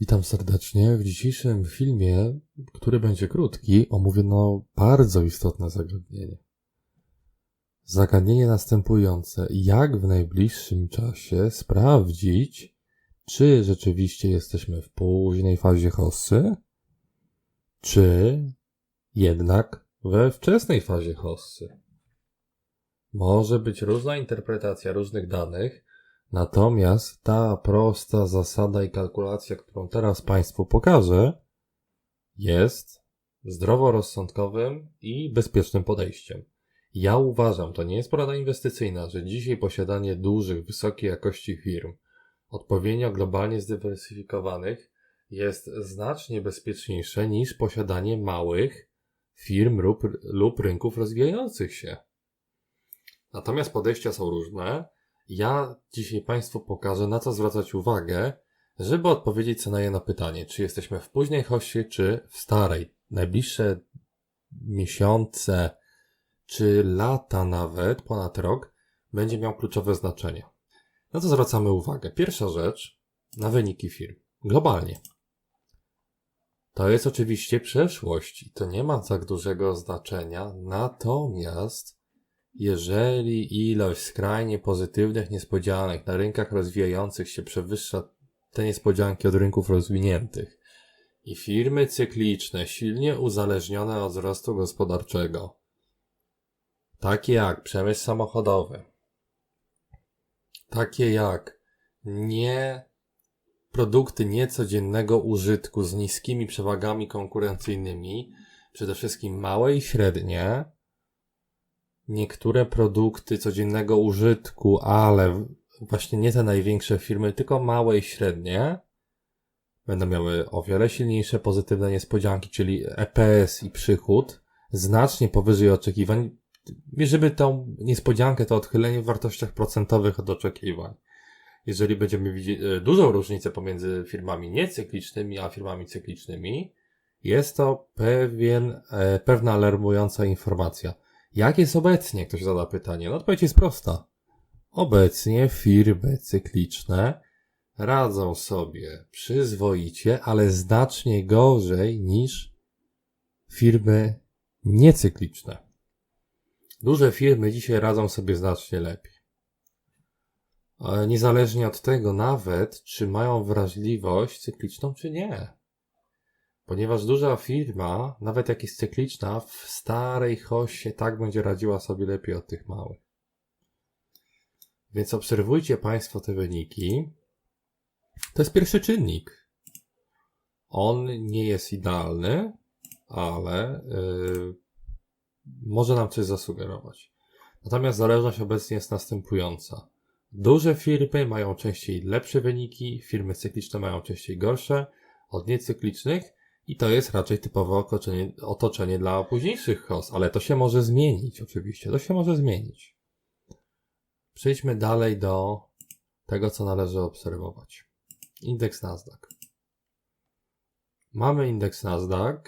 Witam serdecznie. W dzisiejszym filmie, który będzie krótki, omówiono bardzo istotne zagadnienie. Zagadnienie następujące. Jak w najbliższym czasie sprawdzić, czy rzeczywiście jesteśmy w późnej fazie hossy, czy jednak we wczesnej fazie hossy? Może być różna interpretacja różnych danych, Natomiast ta prosta zasada i kalkulacja, którą teraz Państwu pokażę, jest zdroworozsądkowym i bezpiecznym podejściem. Ja uważam, to nie jest porada inwestycyjna, że dzisiaj posiadanie dużych, wysokiej jakości firm, odpowiednio globalnie zdywersyfikowanych, jest znacznie bezpieczniejsze niż posiadanie małych firm lub, lub rynków rozwijających się. Natomiast podejścia są różne ja dzisiaj Państwu pokażę, na co zwracać uwagę, żeby odpowiedzieć co na jedno pytanie, czy jesteśmy w późnej hoście, czy w starej. Najbliższe miesiące, czy lata nawet, ponad rok, będzie miał kluczowe znaczenie. Na co zwracamy uwagę? Pierwsza rzecz, na wyniki firm. Globalnie. To jest oczywiście przeszłość i to nie ma tak dużego znaczenia, natomiast jeżeli ilość skrajnie pozytywnych niespodzianek na rynkach rozwijających się przewyższa te niespodzianki od rynków rozwiniętych i firmy cykliczne silnie uzależnione od wzrostu gospodarczego, takie jak przemysł samochodowy, takie jak nie produkty niecodziennego użytku z niskimi przewagami konkurencyjnymi, przede wszystkim małe i średnie, niektóre produkty codziennego użytku, ale właśnie nie te największe firmy, tylko małe i średnie, będą miały o wiele silniejsze pozytywne niespodzianki, czyli EPS i przychód, znacznie powyżej oczekiwań. Mierzymy tą niespodziankę, to odchylenie w wartościach procentowych od oczekiwań. Jeżeli będziemy widzieć dużą różnicę pomiędzy firmami niecyklicznymi a firmami cyklicznymi, jest to pewien, e, pewna alarmująca informacja. Jak jest obecnie? Ktoś zada pytanie. No odpowiedź jest prosta. Obecnie firmy cykliczne radzą sobie przyzwoicie, ale znacznie gorzej niż firmy niecykliczne. Duże firmy dzisiaj radzą sobie znacznie lepiej. Ale niezależnie od tego nawet, czy mają wrażliwość cykliczną, czy nie. Ponieważ duża firma, nawet jak jest cykliczna, w starej hoście tak będzie radziła sobie lepiej od tych małych. Więc obserwujcie Państwo te wyniki. To jest pierwszy czynnik. On nie jest idealny, ale yy, może nam coś zasugerować. Natomiast zależność obecnie jest następująca. Duże firmy mają częściej lepsze wyniki, firmy cykliczne mają częściej gorsze od niecyklicznych, i to jest raczej typowe otoczenie, otoczenie dla późniejszych host, ale to się może zmienić, oczywiście. To się może zmienić. Przejdźmy dalej do tego, co należy obserwować. Indeks Nasdaq. Mamy indeks Nasdaq.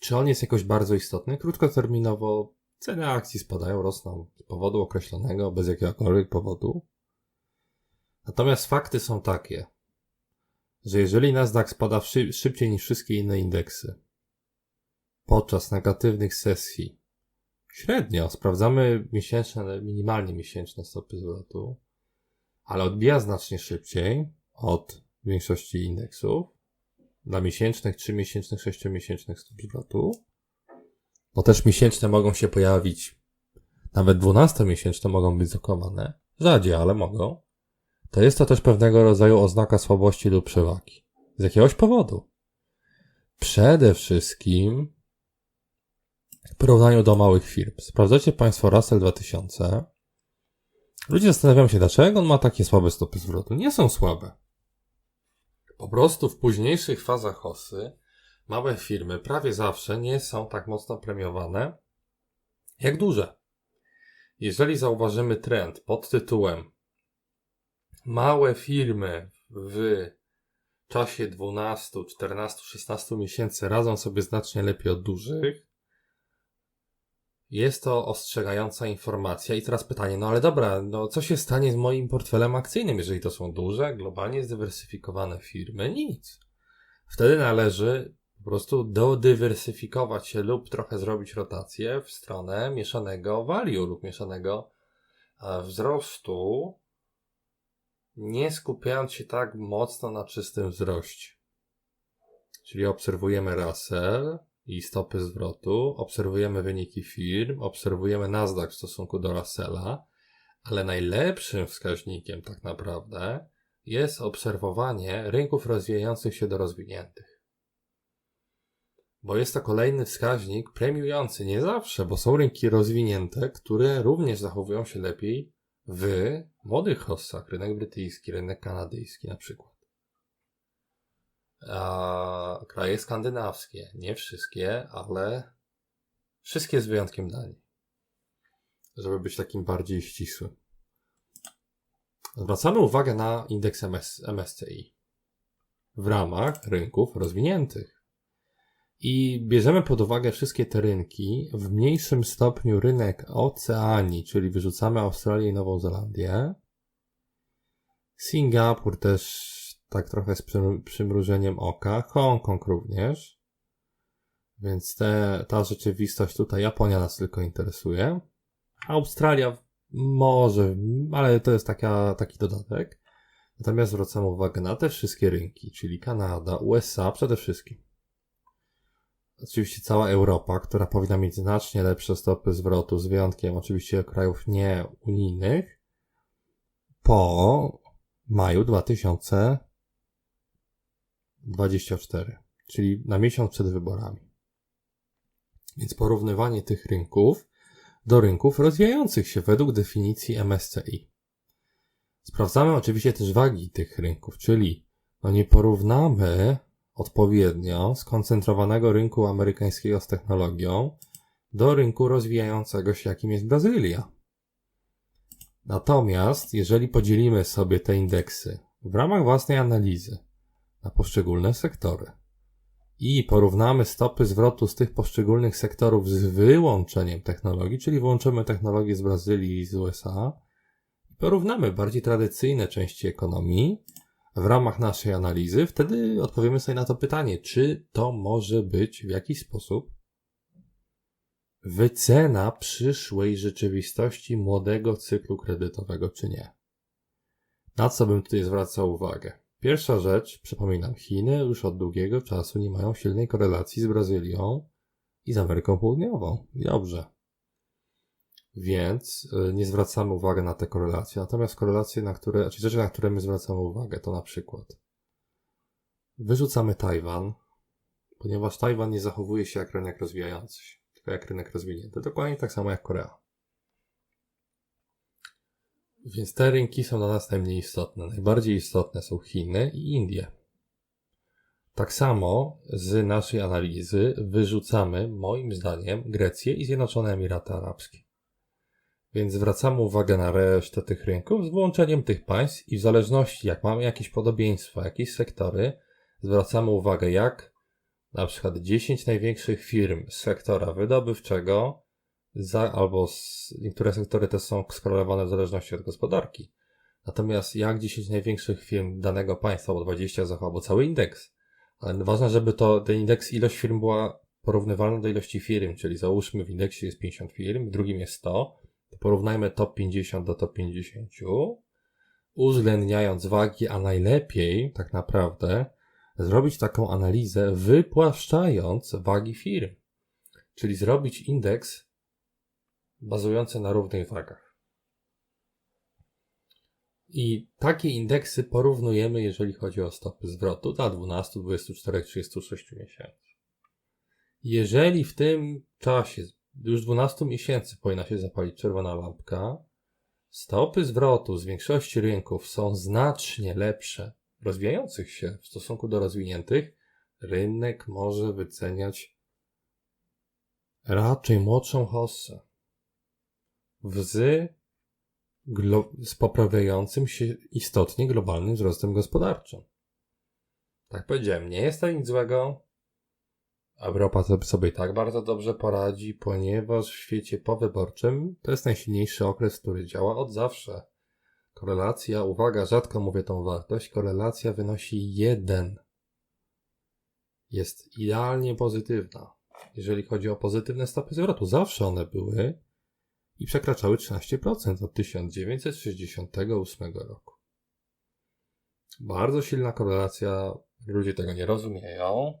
Czy on jest jakoś bardzo istotny? Krótkoterminowo ceny akcji spadają, rosną z powodu określonego, bez jakiegokolwiek powodu. Natomiast fakty są takie że jeżeli Nasdaq spada szybciej niż wszystkie inne indeksy podczas negatywnych sesji, średnio sprawdzamy miesięczne, minimalnie miesięczne stopy zwrotu, ale odbija znacznie szybciej od większości indeksów dla miesięcznych, trzymiesięcznych, sześciomiesięcznych stóp zwrotu, bo też miesięczne mogą się pojawić, nawet dwunastomiesięczne mogą być zakowane, rzadziej, ale mogą to jest to też pewnego rodzaju oznaka słabości lub przewagi. Z jakiegoś powodu. Przede wszystkim w porównaniu do małych firm. Sprawdzacie Państwo Russell 2000. Ludzie zastanawiają się, dlaczego on ma takie słabe stopy zwrotu. Nie są słabe. Po prostu w późniejszych fazach hosy małe firmy prawie zawsze nie są tak mocno premiowane jak duże. Jeżeli zauważymy trend pod tytułem małe firmy w czasie 12, 14, 16 miesięcy radzą sobie znacznie lepiej od dużych. Jest to ostrzegająca informacja. I teraz pytanie, no ale dobra, no co się stanie z moim portfelem akcyjnym, jeżeli to są duże, globalnie zdywersyfikowane firmy? Nic. wtedy należy po prostu dodywersyfikować się lub trochę zrobić rotację w stronę mieszanego value lub mieszanego e, wzrostu, nie skupiając się tak mocno na czystym wzroście. Czyli obserwujemy Russell i stopy zwrotu, obserwujemy wyniki firm, obserwujemy Nasdaq w stosunku do Russella, ale najlepszym wskaźnikiem tak naprawdę jest obserwowanie rynków rozwijających się do rozwiniętych. Bo jest to kolejny wskaźnik premiujący nie zawsze, bo są rynki rozwinięte, które również zachowują się lepiej w młodych hossach, rynek brytyjski, rynek kanadyjski na przykład. A kraje skandynawskie, nie wszystkie, ale wszystkie z wyjątkiem Danii. Żeby być takim bardziej ścisłym. Zwracamy uwagę na indeks MS, MSCI w ramach rynków rozwiniętych. I bierzemy pod uwagę wszystkie te rynki, w mniejszym stopniu rynek Oceanii, czyli wyrzucamy Australię i Nową Zelandię. Singapur też tak trochę z przymrużeniem oka, Hongkong również. Więc te, ta rzeczywistość tutaj, Japonia nas tylko interesuje. Australia może, ale to jest taka, taki dodatek. Natomiast zwracam uwagę na te wszystkie rynki, czyli Kanada, USA przede wszystkim. Oczywiście cała Europa, która powinna mieć znacznie lepsze stopy zwrotu, z wyjątkiem oczywiście krajów nieunijnych, po maju 2024, czyli na miesiąc przed wyborami. Więc porównywanie tych rynków do rynków rozwijających się według definicji MSCI. Sprawdzamy oczywiście też wagi tych rynków, czyli no nie porównamy odpowiednio skoncentrowanego rynku amerykańskiego z technologią do rynku rozwijającego się, jakim jest Brazylia. Natomiast, jeżeli podzielimy sobie te indeksy w ramach własnej analizy na poszczególne sektory, i porównamy stopy zwrotu z tych poszczególnych sektorów z wyłączeniem technologii, czyli włączymy technologię z Brazylii i z USA, porównamy bardziej tradycyjne części ekonomii w ramach naszej analizy, wtedy odpowiemy sobie na to pytanie, czy to może być w jakiś sposób wycena przyszłej rzeczywistości młodego cyklu kredytowego, czy nie. Na co bym tutaj zwracał uwagę? Pierwsza rzecz, przypominam, Chiny już od długiego czasu nie mają silnej korelacji z Brazylią i z Ameryką Południową. Dobrze. Więc y, nie zwracamy uwagi na te korelacje. Natomiast korelacje, na które, czy rzeczy, na które my zwracamy uwagę, to na przykład wyrzucamy Tajwan, ponieważ Tajwan nie zachowuje się jak rynek rozwijający się, tylko jak rynek rozwinięty. Dokładnie tak samo jak Korea. Więc te rynki są dla nas najmniej istotne. Najbardziej istotne są Chiny i Indie. Tak samo z naszej analizy wyrzucamy, moim zdaniem, Grecję i Zjednoczone Emiraty Arabskie. Więc zwracamy uwagę na resztę tych rynków z wyłączeniem tych państw i w zależności jak mamy jakieś podobieństwa, jakieś sektory, zwracamy uwagę jak na przykład 10 największych firm z sektora wydobywczego za, albo z, niektóre sektory te są skorelowane w zależności od gospodarki. Natomiast jak 10 największych firm danego państwa, albo 20 zachował, albo cały indeks. Ale ważne, żeby to, ten indeks, ilość firm była porównywalna do ilości firm, czyli załóżmy w indeksie jest 50 firm, w drugim jest 100, to porównajmy top 50 do top 50, uwzględniając wagi, a najlepiej tak naprawdę zrobić taką analizę wypłaszczając wagi firm. Czyli zrobić indeks bazujące na równych wagach. I takie indeksy porównujemy, jeżeli chodzi o stopy zwrotu dla 12, 24, 36 miesięcy. Jeżeli w tym czasie, już 12 miesięcy powinna się zapalić czerwona lampka, stopy zwrotu z większości rynków są znacznie lepsze, rozwijających się w stosunku do rozwiniętych, rynek może wyceniać raczej młodszą hossę z, z poprawiającym się istotnie globalnym wzrostem gospodarczym. Tak powiedziałem, nie jest to nic złego. Europa sobie tak bardzo dobrze poradzi, ponieważ w świecie powyborczym to jest najsilniejszy okres, który działa od zawsze. Korelacja, uwaga, rzadko mówię tą wartość, korelacja wynosi jeden. jest idealnie pozytywna. Jeżeli chodzi o pozytywne stopy zwrotu, zawsze one były i przekraczały 13% od 1968 roku. Bardzo silna korelacja, ludzie tego nie rozumieją.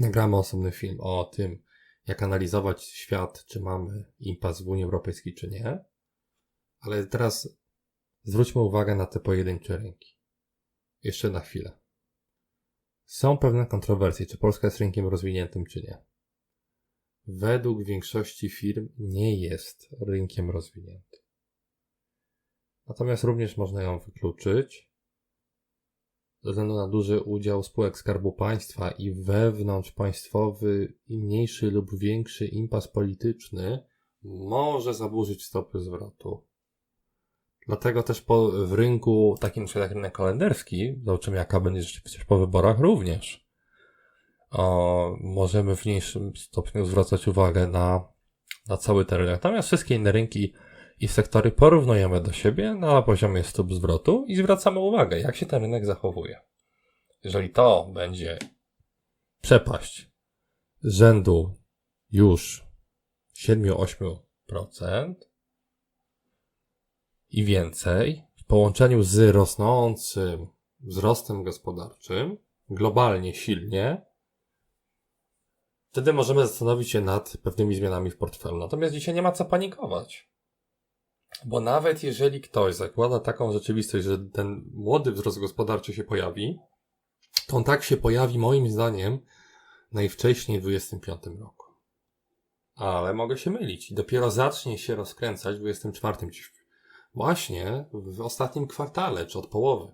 Nagramy osobny film o tym, jak analizować świat, czy mamy impas w Unii Europejskiej, czy nie. Ale teraz zwróćmy uwagę na te pojedyncze rynki. Jeszcze na chwilę. Są pewne kontrowersje, czy Polska jest rynkiem rozwiniętym, czy nie. Według większości firm nie jest rynkiem rozwiniętym. Natomiast również można ją wykluczyć ze względu na duży udział spółek Skarbu Państwa i wewnątrzpaństwowy i mniejszy lub większy impas polityczny może zaburzyć stopy zwrotu. Dlatego też po, w rynku takim jak rynek kalendarski, zobaczymy jaka będzie rzeczywistość po wyborach również, o, możemy w mniejszym stopniu zwracać uwagę na, na cały ten rynek. Natomiast wszystkie inne rynki i sektory porównujemy do siebie na poziomie stóp zwrotu i zwracamy uwagę, jak się ten rynek zachowuje. Jeżeli to będzie przepaść rzędu już 7-8%, i więcej w połączeniu z rosnącym wzrostem gospodarczym, globalnie silnie, wtedy możemy zastanowić się nad pewnymi zmianami w portfelu. Natomiast dzisiaj nie ma co panikować. Bo nawet jeżeli ktoś zakłada taką rzeczywistość, że ten młody wzrost gospodarczy się pojawi, to on tak się pojawi moim zdaniem najwcześniej w 2025 roku. Ale mogę się mylić. Dopiero zacznie się rozkręcać w 2024 Właśnie w ostatnim kwartale, czy od połowy.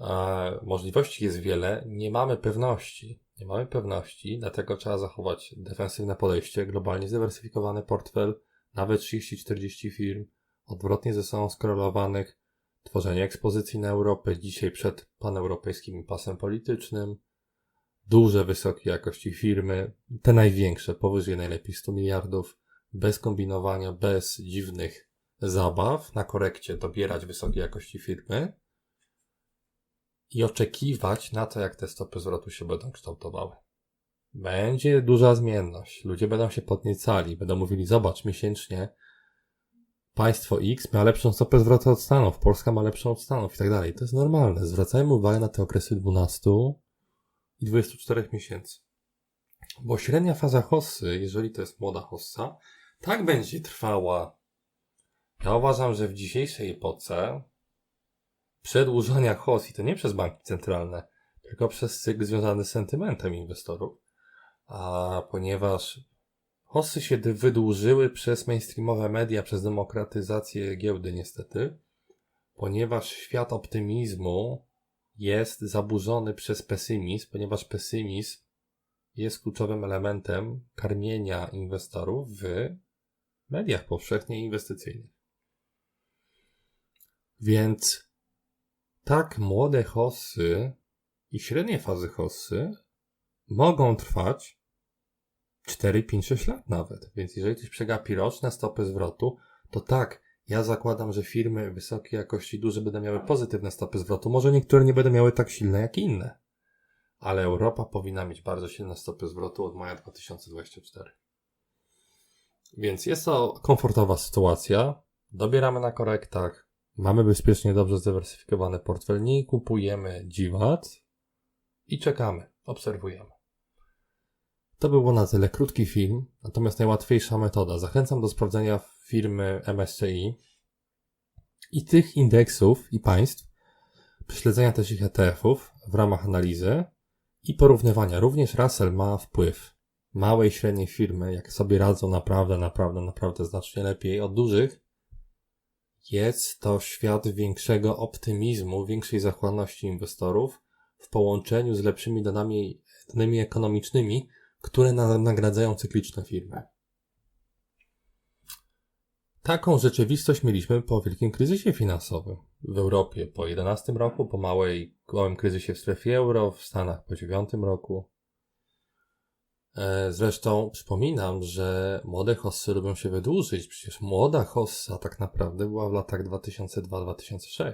E, możliwości jest wiele, nie mamy pewności. Nie mamy pewności, dlatego trzeba zachować defensywne podejście, globalnie zdywersyfikowany portfel, nawet 30-40 firm, odwrotnie ze sobą skorelowanych, tworzenie ekspozycji na Europę dzisiaj przed paneuropejskim pasem politycznym, duże, wysokiej jakości firmy, te największe, powyżej najlepiej 100 miliardów, bez kombinowania, bez dziwnych zabaw na korekcie dobierać wysokiej jakości firmy i oczekiwać na to, jak te stopy zwrotu się będą kształtowały. Będzie duża zmienność. Ludzie będą się podniecali, będą mówili, zobacz, miesięcznie państwo X ma lepszą stopę zwrotu od Stanów, Polska ma lepszą od Stanów i tak dalej. To jest normalne. Zwracajmy uwagę na te okresy 12 i 24 miesięcy. Bo średnia faza hossy, jeżeli to jest młoda hossa, tak będzie trwała ja uważam, że w dzisiejszej epoce przedłużania HOS i to nie przez banki centralne, tylko przez cykl związany z sentymentem inwestorów, a ponieważ HOSy się wydłużyły przez mainstreamowe media, przez demokratyzację giełdy niestety, ponieważ świat optymizmu jest zaburzony przez pesymizm, ponieważ pesymizm jest kluczowym elementem karmienia inwestorów w mediach powszechnie inwestycyjnych. Więc tak młode hossy i średnie fazy hossy mogą trwać 4, 5, 6 lat nawet. Więc jeżeli ktoś przegapi roczne stopy zwrotu, to tak, ja zakładam, że firmy wysokiej jakości duże będą miały pozytywne stopy zwrotu. Może niektóre nie będą miały tak silne jak inne. Ale Europa powinna mieć bardzo silne stopy zwrotu od maja 2024. Więc jest to komfortowa sytuacja. Dobieramy na korektach. Mamy bezpiecznie dobrze zdywersyfikowany portfel, nie kupujemy dziwat i czekamy, obserwujemy. To było na tyle krótki film, natomiast najłatwiejsza metoda. Zachęcam do sprawdzenia firmy MSCI i tych indeksów i państw, prześledzenia też ich ETF-ów w ramach analizy i porównywania. Również Russell ma wpływ. Małe i średnie firmy, jak sobie radzą naprawdę, naprawdę, naprawdę znacznie lepiej od dużych, jest to świat większego optymizmu, większej zachłanności inwestorów w połączeniu z lepszymi danymi, danymi ekonomicznymi, które na, nagradzają cykliczne firmy. Taką rzeczywistość mieliśmy po wielkim kryzysie finansowym w Europie po 11 roku, po małej, małym kryzysie w strefie euro, w Stanach po 9 roku. E, zresztą przypominam, że młode hossy lubią się wydłużyć. Przecież młoda hossa tak naprawdę była w latach 2002-2006.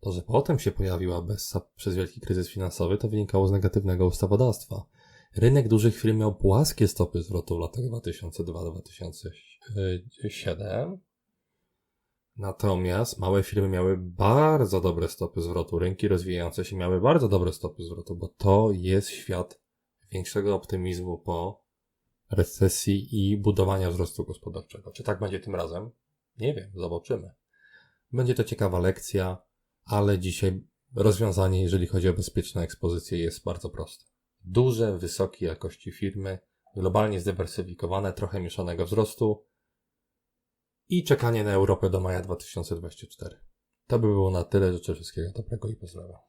To, że potem się pojawiła Bessa przez wielki kryzys finansowy, to wynikało z negatywnego ustawodawstwa. Rynek dużych firm miał płaskie stopy zwrotu w latach 2002-2007. Natomiast małe firmy miały bardzo dobre stopy zwrotu. Rynki rozwijające się miały bardzo dobre stopy zwrotu, bo to jest świat większego optymizmu po recesji i budowania wzrostu gospodarczego. Czy tak będzie tym razem? Nie wiem, zobaczymy. Będzie to ciekawa lekcja, ale dzisiaj rozwiązanie, jeżeli chodzi o bezpieczne ekspozycje, jest bardzo proste. Duże, wysokiej jakości firmy, globalnie zdywersyfikowane, trochę mieszanego wzrostu i czekanie na Europę do maja 2024. To by było na tyle. Życzę wszystkiego dobrego i pozdrawiam.